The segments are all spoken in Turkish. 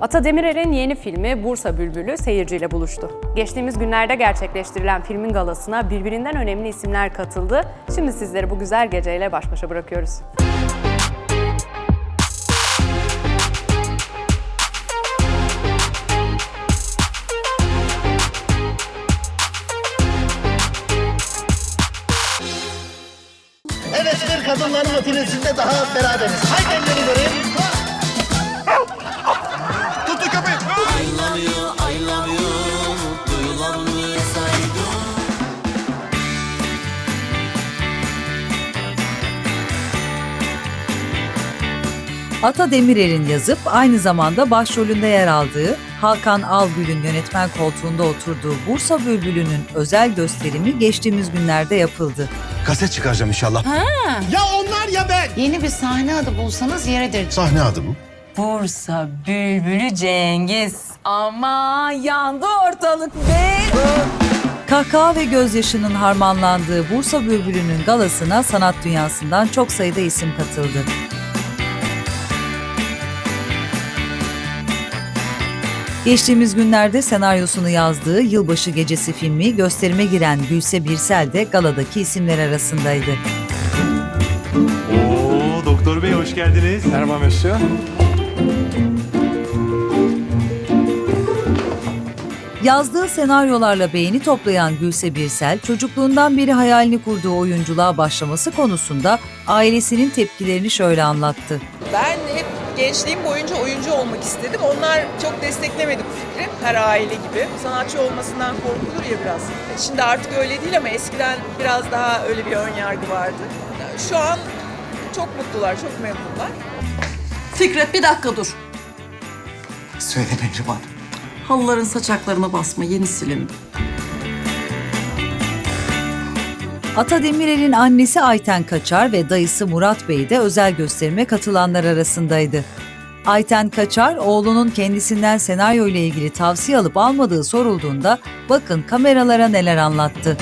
Ata Demirer'in yeni filmi Bursa Bülbülü seyirciyle buluştu. Geçtiğimiz günlerde gerçekleştirilen filmin galasına birbirinden önemli isimler katıldı. Şimdi sizleri bu güzel geceyle baş başa bırakıyoruz. Evet bir kadınların matinasında daha beraberiz. Haydi elleri göreyim. Ata Demirer'in yazıp aynı zamanda başrolünde yer aldığı Hakan Algül'ün yönetmen koltuğunda oturduğu Bursa Bülbülü'nün özel gösterimi geçtiğimiz günlerde yapıldı. Kaset çıkaracağım inşallah. Ya onlar ya ben. Yeni bir sahne adı bulsanız yeridir. Sahne adı bu. Bursa Bülbülü Cengiz. Ama yandı ortalık be. Kahkaha ve gözyaşının harmanlandığı Bursa Bülbülü'nün galasına sanat dünyasından çok sayıda isim katıldı. Geçtiğimiz günlerde senaryosunu yazdığı Yılbaşı Gecesi filmi gösterime giren Gülse Birsel de galadaki isimler arasındaydı. Oo, doktor bey hoş geldiniz. Merhaba Monsieur. Yazdığı senaryolarla beğeni toplayan Gülse Birsel, çocukluğundan beri hayalini kurduğu oyunculuğa başlaması konusunda ailesinin tepkilerini şöyle anlattı. Ben hep gençliğim boyunca oyuncu olmak istedim. Onlar çok desteklemedi bu fikri. Her aile gibi. Sanatçı olmasından korkulur ya biraz. Şimdi artık öyle değil ama eskiden biraz daha öyle bir ön yargı vardı. Şu an çok mutlular, çok memnunlar. Fikret bir dakika dur. Söyle Mehriban. Halıların saçaklarına basma yeni silindi. Ata Demirer'in annesi Ayten Kaçar ve dayısı Murat Bey de özel gösterime katılanlar arasındaydı. Ayten Kaçar, oğlunun kendisinden senaryo ile ilgili tavsiye alıp almadığı sorulduğunda bakın kameralara neler anlattı.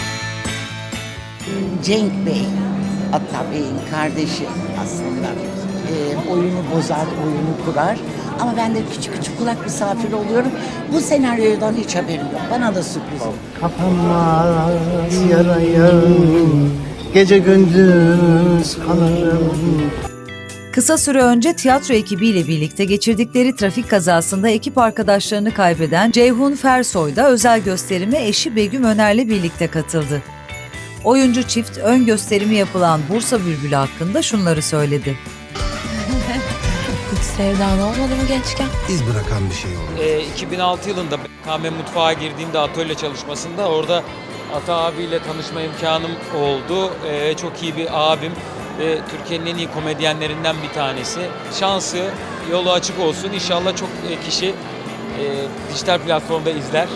Cenk Bey, Ata Bey'in kardeşi aslında. Ee, oyunu bozar, oyunu kurar. Ama ben de küçük küçük kulak misafiri oluyorum. Bu senaryodan hiç haberim yok. Bana da sürpriz. Kapanmaz yarayım. Gece gündüz kanarım. Kısa süre önce tiyatro ekibiyle birlikte geçirdikleri trafik kazasında ekip arkadaşlarını kaybeden Ceyhun Fersoy da özel gösterime eşi Begüm Öner'le birlikte katıldı. Oyuncu çift ön gösterimi yapılan Bursa Bülbülü hakkında şunları söyledi. Hiç sevdalı olmadı mı gençken? İz bırakan bir şey oldu. Ee, 2006 yılında KM Mutfağa girdiğimde atölye çalışmasında orada Ata abiyle tanışma imkanım oldu. Ee, çok iyi bir abim ve Türkiye'nin en iyi komedyenlerinden bir tanesi. Şansı, yolu açık olsun. İnşallah çok e, kişi e, dijital platformda izler.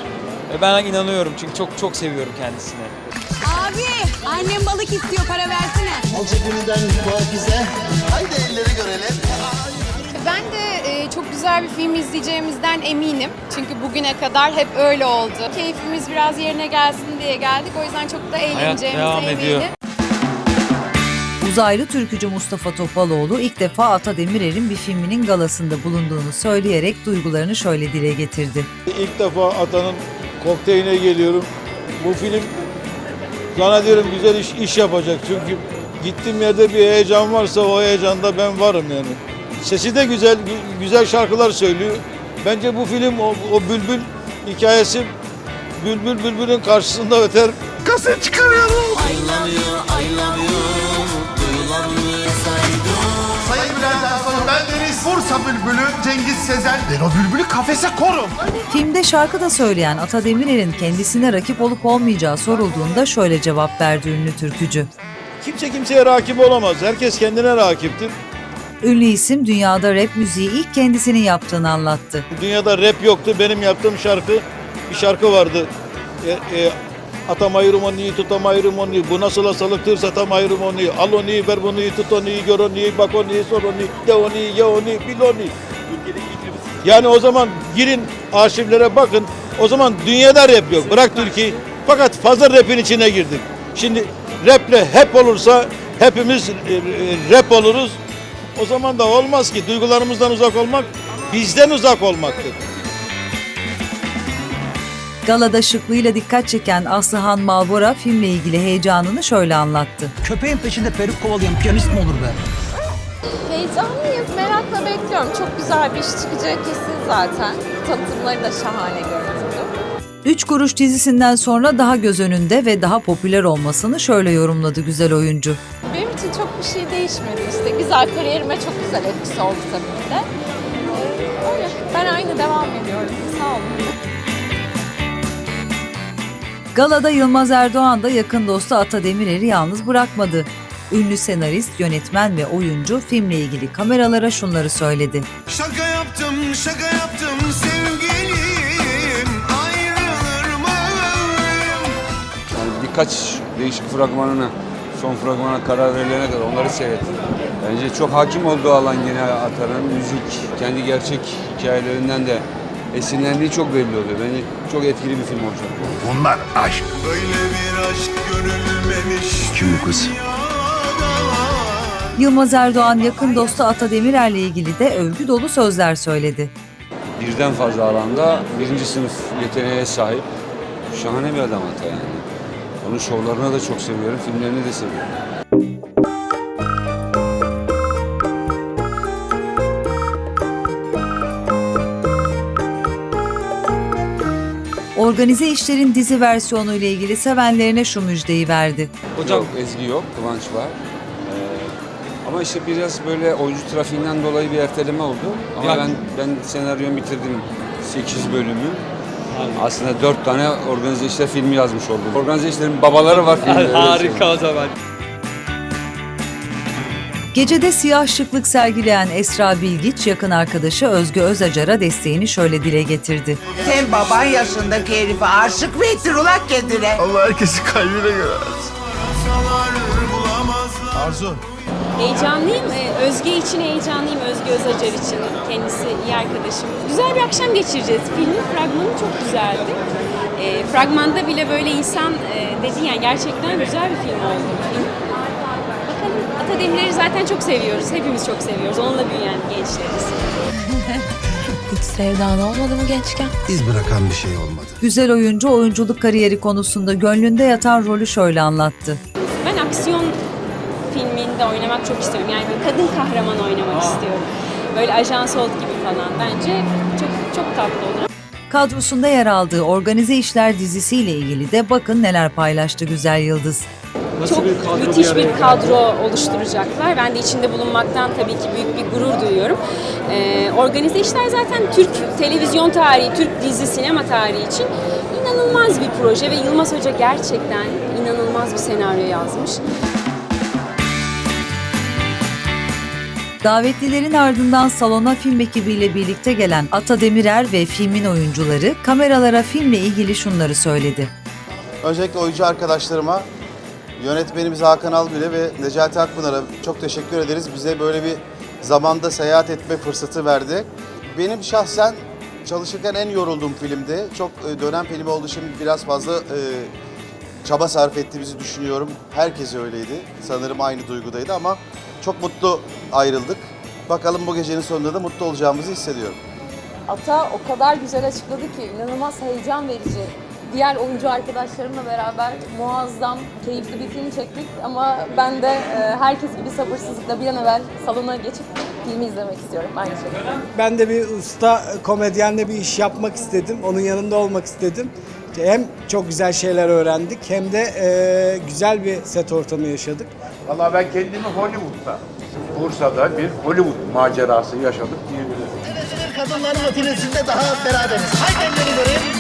Ve ben inanıyorum çünkü çok çok seviyorum kendisini. Abi annem balık istiyor para versene. Al cebinden muhafize. Haydi elleri görelim. Ben de e, çok güzel bir film izleyeceğimizden eminim. Çünkü bugüne kadar hep öyle oldu. Keyfimiz biraz yerine gelsin diye geldik. O yüzden çok da eğleneceğimize devam eminim. ediyor. Uzaylı türkücü Mustafa Topaloğlu ilk defa Ata Demirer'in bir filminin galasında bulunduğunu söyleyerek duygularını şöyle dile getirdi. İlk defa Atan'ın kokteyline geliyorum. Bu film zannediyorum güzel iş, iş yapacak. Çünkü gittiğim yerde bir heyecan varsa o heyecanda ben varım yani. Sesi de güzel, gü- güzel şarkılar söylüyor. Bence bu film o, o bülbül hikayesi bülbül bülbülün karşısında öter. Kaset çıkarıyorum. Sayın Bülent Ersoy, ben Deniz Bursa Bülbülü Cengiz Sezen. Ben o bülbülü kafese korum. Filmde şarkı da söyleyen Ata Demirer'in kendisine rakip olup olmayacağı sorulduğunda şöyle cevap verdi ünlü türkücü. Kimse kimseye rakip olamaz. Herkes kendine rakiptir. Ünlü isim dünyada rap müziği ilk kendisinin yaptığını anlattı. Dünyada rap yoktu. Benim yaptığım şarkı bir şarkı vardı. E, e, atamayırım onu, tutamayırım onu. Bu nasıl hastalıktır satamayırım onu. Al onu, ver bunu, tut onu, gör onu, bak onu, sor onu, de onu, ye onu, bil onu. Yani o zaman girin arşivlere bakın. O zaman dünyada rap yok. Bırak Türkiye'yi. Fakat fazla rapin içine girdik. Şimdi raple hep olursa hepimiz e, e, rap oluruz. O zaman da olmaz ki duygularımızdan uzak olmak bizden uzak olmaktır. Galada şıklığıyla dikkat çeken Aslıhan Malbora filmle ilgili heyecanını şöyle anlattı. Köpeğin peşinde peruk kovalayan piyanist mi olur be? Heyecanlıyız, merakla bekliyorum. Çok güzel bir iş çıkacağı kesin zaten. Tanıtımları da şahane görüntülü. Üç Kuruş dizisinden sonra daha göz önünde ve daha popüler olmasını şöyle yorumladı güzel oyuncu. Benim için çok bir şey değişmedi işte. Güzel kariyerime çok güzel etkisi oldu tabii ki de. Ee, Öyle. Ben aynı devam ediyorum. Sağ olun. Galada Yılmaz Erdoğan da yakın dostu Ata Demirer'i yalnız bırakmadı. Ünlü senarist, yönetmen ve oyuncu filmle ilgili kameralara şunları söyledi. Şaka yaptım, şaka yaptım birkaç değişik fragmanını, son fragmana karar verilene kadar onları seyrettim. Bence çok hakim olduğu alan yine Atar'ın müzik, kendi gerçek hikayelerinden de esinlendiği çok belli oluyor. Bence çok etkili bir film olacak. Bunlar aşk. Böyle bir aşk görülmemiş. Kim bu kız? Yılmaz Erdoğan yakın dostu Ata Demirer'le ilgili de övgü dolu sözler söyledi. Birden fazla alanda birinci sınıf yeteneğe sahip. Şahane bir adam Ata yani. Onun şovlarını da çok seviyorum, filmlerini de seviyorum. Organize işlerin dizi versiyonu ile ilgili sevenlerine şu müjdeyi verdi. Hocam Yok, Ezgi yok, Kıvanç var. Ee, ama işte biraz böyle oyuncu trafiğinden dolayı bir erteleme oldu. Ama Ya- ben ben senaryomu bitirdim. 8 bölümü. Aslında 4 tane organize işler filmi yazmış oldum. Organize işlerin babaları var filmde. harika o zaman. Gecede siyah şıklık sergileyen Esra Bilgiç yakın arkadaşı Özgü Özacar'a desteğini şöyle dile getirdi. Sen baban yaşındaki herife aşık mı ettin ulan kendine? Allah herkesi kalbine göre Arzu. Heyecanlıyım. Ee, Özge için heyecanlıyım. Özge Özacar için. Kendisi iyi arkadaşım. Güzel bir akşam geçireceğiz. Filmin fragmanı çok güzeldi. Ee, fragmanda bile böyle insan e, dedi yani gerçekten güzel bir film oldu film. Bakalım Ata Demirer'i zaten çok seviyoruz. Hepimiz çok seviyoruz. Onunla büyüyen gençleriz. Hiç sevdan olmadı mı gençken? İz bırakan bir şey olmadı. Güzel oyuncu oyunculuk kariyeri konusunda gönlünde yatan rolü şöyle anlattı. Filminde oynamak çok istiyorum. Yani böyle kadın kahraman oynamak istiyorum. Böyle Ajans Old gibi falan. Bence çok çok tatlı olur. Kadrosunda yer aldığı Organize İşler dizisiyle ilgili de bakın neler paylaştı Güzel Yıldız. çok müthiş bir kadro oluşturacaklar. Ben de içinde bulunmaktan tabii ki büyük bir gurur duyuyorum. Ee, organize işler zaten Türk televizyon tarihi, Türk dizi sinema tarihi için inanılmaz bir proje ve Yılmaz Hoca gerçekten inanılmaz bir senaryo yazmış. Davetlilerin ardından salona film ekibiyle birlikte gelen Ata Demirer ve filmin oyuncuları kameralara filmle ilgili şunları söyledi. Öncelikle oyuncu arkadaşlarıma, yönetmenimiz Hakan Algül'e ve Necati Akpınar'a çok teşekkür ederiz. Bize böyle bir zamanda seyahat etme fırsatı verdi. Benim şahsen çalışırken en yorulduğum filmdi. Çok e, dönem filmi olduğu için biraz fazla e, çaba sarf ettiğimizi düşünüyorum. Herkes öyleydi. Sanırım aynı duygudaydı ama çok mutlu ayrıldık. Bakalım bu gecenin sonunda da mutlu olacağımızı hissediyorum. Ata o kadar güzel açıkladı ki inanılmaz heyecan verici. Diğer oyuncu arkadaşlarımla beraber muazzam, keyifli bir film çektik ama ben de e, herkes gibi sabırsızlıkla bir an evvel salona geçip filmi izlemek istiyorum aynı şekilde. Ben de bir usta komedyenle bir iş yapmak istedim. Onun yanında olmak istedim. Hem çok güzel şeyler öğrendik hem de e, güzel bir set ortamı yaşadık. Valla ben kendimi Hollywood'da, Bursa'da bir Hollywood macerası yaşadık diyebilirim. Kadınlar matinesinde daha beraberiz. Haydi elleri göreyim.